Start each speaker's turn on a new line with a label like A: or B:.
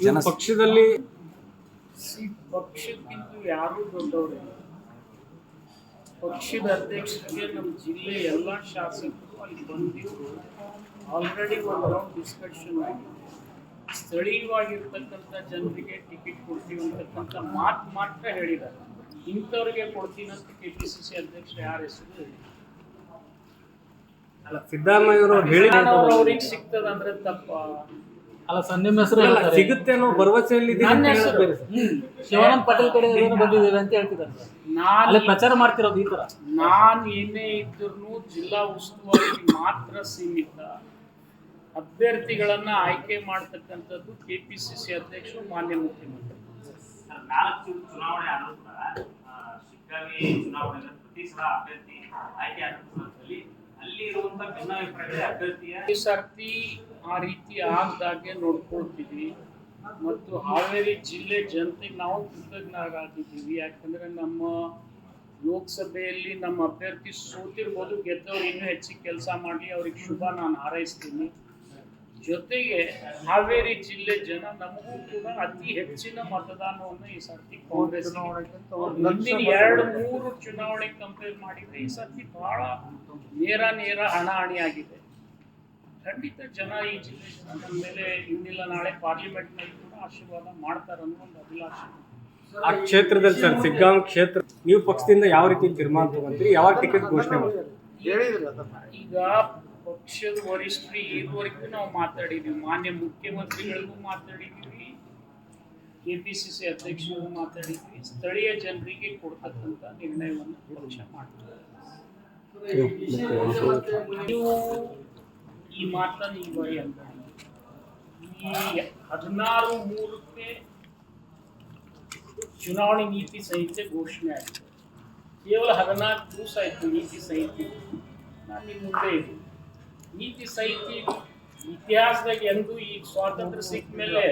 A: ಜನ
B: ಪಕ್ಷದಲ್ಲಿ
C: ಸಿ ಪಕ್ಷಕ್ಕಿಂತ ಯಾರು ದೊಡ್ಡವರಿಲ್ಲ ಪಕ್ಷದ ಅಧ್ಯಕ್ಷರಿಗೆ ನಮ್ಮ ಜಿಲ್ಲೆ ಎಲ್ಲ ಶಾಸಕರು ಅಲ್ಲಿ ಬಂದಿದ್ದು ಆಲ್ರೆಡಿ ಒಂದು ರೌಂಡ್ ಡಿಸ್ಕಷನ್ ಆಗಿದೆ. ಸ್ಥಳೀಯವಾಗಿರ್ತಕ್ಕಂಥ ಜನರಿಗೆ ಟಿಕೆಟ್ ಕೊಡ್ತೀವಿ ಅಂತಕ್ಕಂಥ ಮಾತು ಮಾತ್ರ ಹೇಳಿದ್ದಾರೆ. ಇಂಥವ್ರಿಗೆ ಕೊಡ್ತೀನಿ ಅಂತ ಕೆ ಪಿ ಸಿ ಸಿ ಅಧ್ಯಕ್ಷ ಯಾರ ಹೆಸರು
B: ಅಲ್ಲ ಸಿದ್ದರಾಮಯ್ಯ
C: ಅವ್ರಿಗೆ ಸಿಗ್ತದಂದ್ರೆ ತಪ್ಪ?
D: ಅಲ್ಲ ಸರ್ ನಿಮ್ಮ ಹೆಸರು
B: ಸಿಗುತ್ತೆ ಅನ್ನೋ ಭರವಸೆಯಲ್ಲಿ
D: ಶಿವಾನಂದ ಪಾಟೀಲ್ ಕಡೆ ಏನೋ ಅಂತ ಹೇಳ್ತಿದ್ದಾರೆ ಸರ್.
C: ನಾನು
D: ಪ್ರಚಾರ ಮಾಡ್ತಿರೋದು ಈ ತರ
C: ನಾನು ಏನೇ ಇದ್ರೂ ಜಿಲ್ಲಾ ಉಸ್ತುವಾರಿ ಮಾತ್ರ ಸೀಮಿತ. ಅಭ್ಯರ್ಥಿಗಳನ್ನ ಆಯ್ಕೆ ಮಾಡ್ತಕ್ಕಂಥದ್ದು ಕೆ ಪಿ ಸಿ ಸಿ ಅಧ್ಯಕ್ಷರು ಮಾನ್ಯ ಮುಖ್ಯಮಂತ್ರಿ.
E: ನಾಲ್ಕು ಚುನಾವಣೆ ಆದರೂ ಕೂಡ ಆ, ಶಿಗ್ಗಾವಿ ಚುನಾವಣೆ ಪ್ರತಿ ಸಲ ಅಭ್ಯರ್ಥಿ ಆಯ್ಕೆ ಆದ ಸಂದರ್ಭದಲ್ಲಿ ಅಲ್ಲಿ ಇರುವಂತ ಭಿನ್ನಾಭಿಪ್ರಾಯಗಳ ಅಭ್ಯರ್ಥಿಯ
C: ಸರ್ತಿ ಆ ರೀತಿ ಆಗದಾಗೆ ನೋಡ್ಕೊಳ್ತೀವಿ. ಮತ್ತು ಹಾವೇರಿ ಜಿಲ್ಲೆ ಜನತೆಗೆ ನಾವು ಕೃತಜ್ಞರಾಗಿದ್ದೀವಿ. ಯಾಕಂದ್ರೆ ನಮ್ಮ ಲೋಕಸಭೆಯಲ್ಲಿ ನಮ್ಮ ಅಭ್ಯರ್ಥಿ ಸೋತಿರ್ಬೋದು, ಗೆದ್ದವ್ರು ಇನ್ನೂ ಹೆಚ್ಚಿಗೆ ಕೆಲಸ ಮಾಡಲಿ, ಅವ್ರಿಗೆ ಶುಭ ನಾನು ಹಾರೈಸ್ತೀನಿ. ಜೊತೆಗೆ ಹಾವೇರಿ ಜಿಲ್ಲೆ ಜನ ನಮಗೂ ಕೂಡ ಅತಿ ಹೆಚ್ಚಿನ ಮತದಾನವನ್ನು ಈ ಸರ್ತಿ ಕಾಂಗ್ರೆಸ್ ಮುಂದಿನ ಎರಡು, ಮೂರು ಚುನಾವಣೆ ಕಂಪೇರ್ ಮಾಡಿದ್ರೆ ಈ ಸರ್ತಿ ಬಹಳ ನೇರ ನೇರ ಹಣಾಹಣಿ ಆಗಿದೆ ಖಂಡಿತ ಜನ ಈ ಜಿಲ್ಲೆ ನಮ್ಮ ಮೇಲೆ ಇನ್ನಿಲ್ಲ ನಾಳೆ ಪಾರ್ಲಿಮೆಂಟ್ನಲ್ಲಿ ಕೂಡ ಆಶೀರ್ವಾದ ಮಾಡ್ತಾರೆ ಅನ್ನೋ ಒಂದು ಅಭಿಲಾಷೆ.
B: ಆ ಕ್ಷೇತ್ರದಲ್ಲಿ ಸರ್ ಸಿಗ್ಗಾಂ ಕ್ಷೇತ್ರ ನೀವು ಪಕ್ಷದಿಂದ ಯಾವ ರೀತಿ ತೀರ್ಮಾನ ತಗೊಂತೀರಿ? ಯಾವಾಗ ಟಿಕೆಟ್ ಘೋಷಣೆ ಮಾಡ್ತೀರಿ?
C: ಈಗ ಪಕ್ಷದ ವರಿಷ್ಠರು ಇದುವರೆಗೂ ನಾವು ಮಾತಾಡಿದ್ವಿ. ಮಾನ್ಯ ಮುಖ್ಯಮಂತ್ರಿಗಳಿಗೂ ಮಾತಾಡಿದ್ವಿ. ಕೆ ಪಿ ಸಿ ಸಿ ಅಧ್ಯಕ್ಷರಿಗೂ ಮಾತಾಡಿದ್ವಿ. ಸ್ಥಳೀಯ ಜನರಿಗೆ ಕೊಡ್ತಕ್ಕಂಥ ನಿರ್ಣಯವನ್ನು ಪಕ್ಷ ಮಾಡ್ತಾರೆ ನೀವು ಈ ಮಾತನ್ನು ಈ ಬಾರಿ ಅಲ್ಲ ಈ ಹದಿನಾರು ಮೂರಕ್ಕೆ ಚುನಾವಣೆ ನೀತಿ ಸಂಹಿತೆ ಘೋಷಣೆ ಆಗಿದೆ. ಕೇವಲ ಹದಿನಾಲ್ಕು ದಿವಸ ಆಯಿತು ನೀತಿ ಸಂಹಿತೆ. ನಾನು ನಿಮ್ಮ ಮುಂದೆ ಇದ್ದೀನಿ. ನೀತಿ ಸಂಹಿತೆ ಇತಿಹಾಸದಾಗ ಎಂದೂ ಈ ಸ್ವಾತಂತ್ರ್ಯ ಸಿಕ್ಕ ಮೇಲೆ